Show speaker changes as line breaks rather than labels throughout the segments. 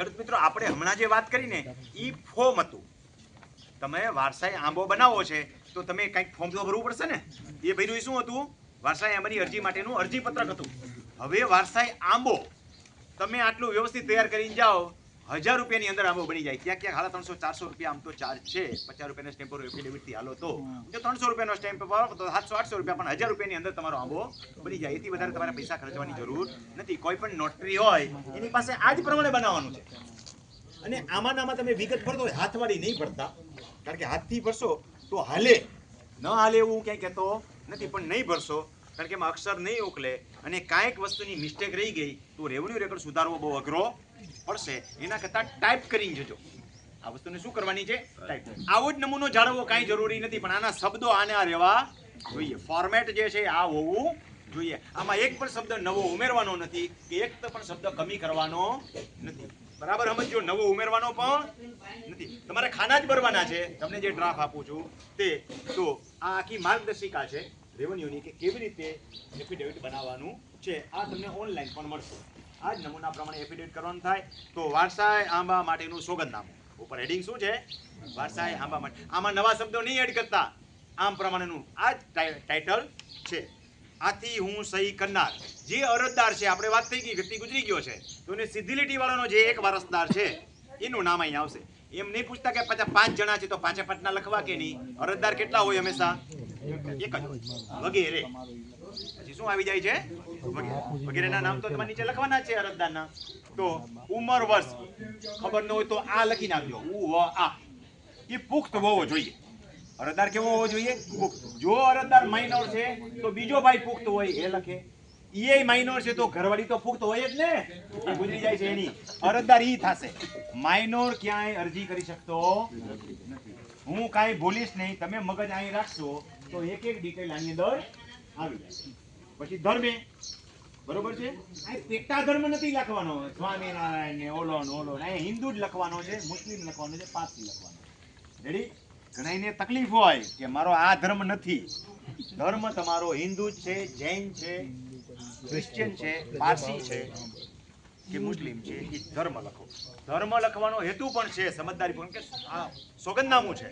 ખેડૂત મિત્રો, આપણે હમણાં જે વાત કરીને એ ફોર્મ હતું. તમે વારસાઈ આંબો બનાવો છે, તો તમે કંઈક ફોર્મ તો ભરવું પડશે ને? એ ભર્યું શું હતું? વારસાઈ આંબાની અરજી માટેનું અરજી પત્રક હતું. હવે વારસાઈ આંબો, તમે આટલું વ્યવસ્થિત તૈયાર કરીને જાઓ હજાર રૂપિયાની અંદર આંબો બની જાય. ક્યાં હાડા ત્રણસો ચારસો રૂપિયા આમ તો ચાર્જ છે. પચાસ રૂપિયાના સ્ટેમ્પ પર એફિડેવિટથી હાલો તો. જો ત્રણસો રૂપિયાનો સ્ટેમ્પ પર તો સાતસો આઠસો રૂપિયા પણ હજાર રૂપિયાની અંદર તમારો આંબો બની જાય. એથી વધારે તમારે પૈસા ખર્ચવાની જરૂર નથી. કોઈ પણ નોટરી હોય એની પાસે આ જ પ્રમાણે બનાવવાનું છે. અને આમાં આમાં તમે વિગત ભરતો હોય હાથવાળી નહીં ભરતા. કારણ કે હાથથી ભરશો તો હાલે. ન હાલે એવું હું ક્યાંય કહેતો નથી પણ નહીં ભરશો. કારણ કે એમાં અક્ષર નહીં ઉકલે. અને કાંઈક વસ્તુની મિસ્ટેક રહી ગઈ તો રેવન્યુ રેકોર્ડ સુધારવો બહુ અઘરો પડશે એના કરતાં ટાઈપ કરીને જજો. આ વસ્તુને શું કરવાની છે? આવો જ નમૂનો જાળવવો કાંઈ જરૂરી નથી પણ આના શબ્દો આને આ રહેવા જોઈએ. ફોર્મેટ જે છે આ હોવું જોઈએ. આમાં એક પણ શબ્દ નવો ઉમેરવાનો નથી કે એક પણ શબ્દ કમી કરવાનો નથી. બરાબર સમજો નવો ઉમેરવાનો પણ નથી. તમારે ખાના જ ભરવાના છે. તમને જે ડ્રાફ્ટ આપું છું તે. તો આ આખી માર્ગદર્શિકા છે રેવન્યુની કે કેવી રીતે એફિડેવિટ બનાવવાનું છે. આ તમને ઓનલાઈન પણ મળશે. આ જ નમૂના પ્રમાણે એફિડેવિટ કરવાનું થાય. તો વારસાઈ આંબા માટેનું સોગંદનામું. ઉપર હેડિંગ શું છે? વારસાઈ આંબા માટે. આમાં નવા શબ્દો નહીં એડ કરતા. આમ પ્રમાણેનું આ જ ટાઇટલ છે. આથી હું સહી કરનાર. જે અરજદાર છે, આપણે વાત થઈ ગઈ, વ્યક્તિ ગુજરી ગયો છે, તો એને સીધી લીટીવાળાનો જે એક વારસદાર છે, એનું નામ અહીં આવશે. એમ નહીં પૂછતા કે પાછા પાંચ જણા છે, તો પાંચે પાંચના લખવા કે નહીં? અરજદાર કેટલા હોય હંમેશા? એક જ વગેરે. પછી શું આવી જાય છે? વગેરે. વગેરેના નામ તો તમારે નીચે લખવાના છે, અરજદારના. તો ઉંમર વર્ષ. ખબર ન હોય તો આ લખી નાખજો ઉ, વ, આ. એ પુખ્ત હોવો જોઈએ. અરજદાર કેવો હોવો જોઈએ? જો અરજદાર માઇનોર છે, તો બીજો ભાઈ પુખ્ત હોય, એ લખે. ઈ માઇનોર છે, તો ઘરવાળી તો પુખ્ત હોય જ ને. એ ગુજરી જાય છે એની. અરજદાર ઈ થશે. માઇનોર ક્યાંય અરજી કરી શકતો હું કાંઈ ભૂલીશ નહીં. તમે મગજ અહીં રાખશો. તો એક એક ડિટેલ આની અંદર આવી જાય પછી ધર્મે, બરોબર છે? આ પેટા ધર્મ નથી લખવાનો. સ્વામિનારાયણ ને ઓલો ને ઓલો ને હિન્દુ જ લખવાનો છે, મુસ્લિમ લખવાનો છે, પારસી લખવાનો રેડી ઘણાને તકલીફ હોય કે મારો આ ધર્મ નથી. ધર્મ તમારો હિન્દુ છે, જૈન છે ક્રિશ્ચિયન છે, પારસી છે. કે મુસ્લિમ છે એ ધર્મ લખો. ધર્મ લખવાનો હેતુ પણ છે, સમજદારી પણ કે આ સોગંદનામું છે.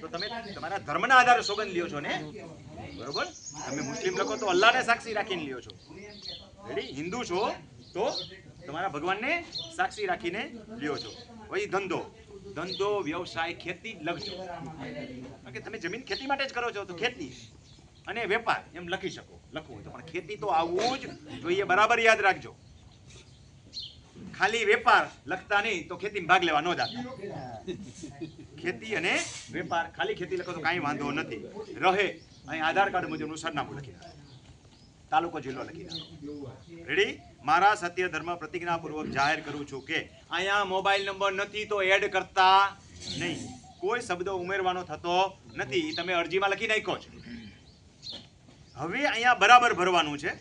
તો તમે તમારા ધર્મના આધારે સોગંદ લ્યો છો ને? બરોબર? તમે મુસ્લિમ લખો તો અલ્લાહને સાક્ષી રાખીને લ્યો છો. રેડી હિન્દુ છો તો તમારા ભગવાનને સાક્ષી રાખીને લ્યો છો. પછી ધંધો. ધંધો, વ્યવસાય, ખેતી જ લખજો. કે તમે જમીન ખેતી માટે જ કરો છો તો ખેતી. અને વેપાર એમ લખી શકો. લખવું તો. પણ ખેતી તો આવવું જ જોઈએ. બરાબર યાદ રાખજો. ખાલી વેપાર લખતા નહીં તો ખેતીમાં ભાગ લેવા ન જતા. ખેતી અને વેપાર, ખાલી ખેતી લખો તો કાંઈ વાંધો નથી. રહે. અહીં આધાર કાર્ડ મુજબનું સરનામું લખી તાલુકો જિલ્લો લખી નાખો. રેડી મારા સત્ય ધર્મ પ્રતિજ્ઞાપૂર્વક જાહેર કરું છું કે અહીંયા મોબાઈલ નંબર નથી તો એડ કરતા નહીં. કોઈ શબ્દ ઉમેરવાનો થતો નથી. તમે અરજીમાં લખી નાખ્યો છો. હવે અહીંયા બરાબર ભરવાનું છે.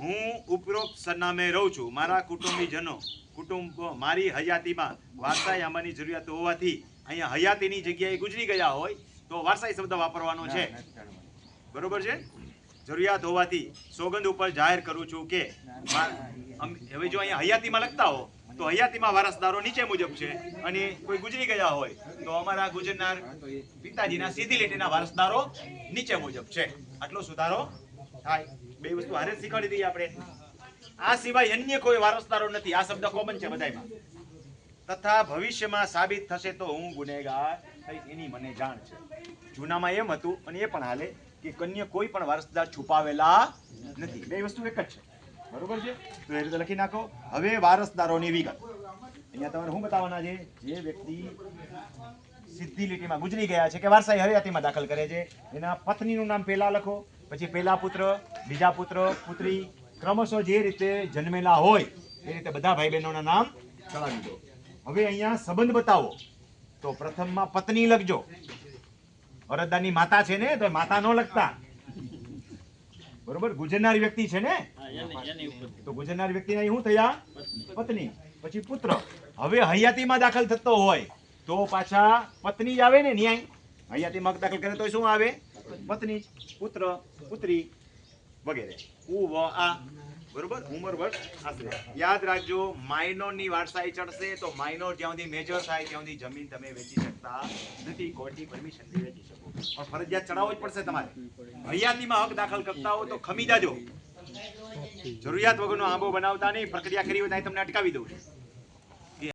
હું ઉપરોક્ત સરનામે રહું છું. મારા કુટુંબીજનો કુટુંબ મારી હયાતીમાં. વારસાઈ આંબાની જરૂરિયાત હોવાથી અહીંયા હયાતીની જગ્યાએ ગુજરી ગયા હોય તો વારસાઈ શબ્દ વાપરવાનો છે. બરોબર છે? જરૂરિયાત હોવાથી સોગંદ ઉપર જાહેર કરું છું કે હવે જો અહીંયા હયાતીમાં લખતા હો તો હયાતીમાં વારસદારો નીચે મુજબ છે અને કોઈ ગુજરી ગયા હોય તો અમારા ગુજરનાર પિતાજીના સીધી લીટીના વારસદારો નીચે મુજબ છે. આટલો સુધારો થાય. બે વસ્તુ હારે શીખવાડી દઈએ આપણે. આ સિવાય અન્ય કોઈ વારસદારો નથી. આ શબ્દ કોમન છે બધાયમાં. તથા ભવિષ્યમાં સાબિત થશે તો હું ગુનેગાર થઈશ એની મને જાણ છે. જૂનામાં એમ હતું, અને એ પણ હાલે, કે કન્ય કોઈ પણ વારસદાર છુપાવેલા નથી. બે વસ્તુ એક જ છે. બરોબર છે? તો એ રીતે લખી નાખો. હવે વારસદારોની વિગત. અહીંયા તમારે શું બતાવવાના છે? જે વ્યક્તિ સીધી લીટીમાં ગુજરી ગયા છે, કે વારસાઈ હયાતીમાં દાખલ કરે છે, એના પત્નીનું નામ પહેલા લખો, પછી પહેલા પુત્ર, બીજા પુત્ર, પુત્રી ક્રમશઃ જે રીતે જન્મેલા હોય, એ રીતે બધા ભાઈ બહેનોના નામ ચડાવી દો. હવે અહીંયા સંબંધ બતાવો. તો પ્રથમમાં પત્ની લખજો. અરજદારની માતા છે ને, તો માતા ન લખતા. બરોબર? ગુજરનાર વ્યક્તિ છે ને? તો ગુજરનાર વ્યક્તિના શું થયા? પત્ની. પછી પુત્ર. હવે હયાતીમાં દાખલ થતો હોય, તો પાછા પત્ની જ આવે ને ન્યાય. હયાતીમાં દાખલ કરે તો શું આવે? પત્ની. પુત્ર, પુત્રી. વગેરે. ઉ, વ, આ. બરોબર? ઉંમર, વર્ષ, આશરે. યાદ રાખજો, માઇનોરની વારસાઈ ચડશે તો માઇનોર જ્યાં સુધી મેજર થાય ત્યાં સુધી જમીન તમે વેચી શકતા નથી. કોર્ટની પરમિશન વેચી શકો. પણ ફરજિયાત ચડાવવો જ પડશે તમારે. હરિયાતીમાં હક દાખલ કરતા હો તો ખમી જાજો. જરૂરિયાત વગરનો આંબો બનાવતા નહીં. પ્રક્રિયા કરી હોય તો તમને અટકાવી દઉં છું.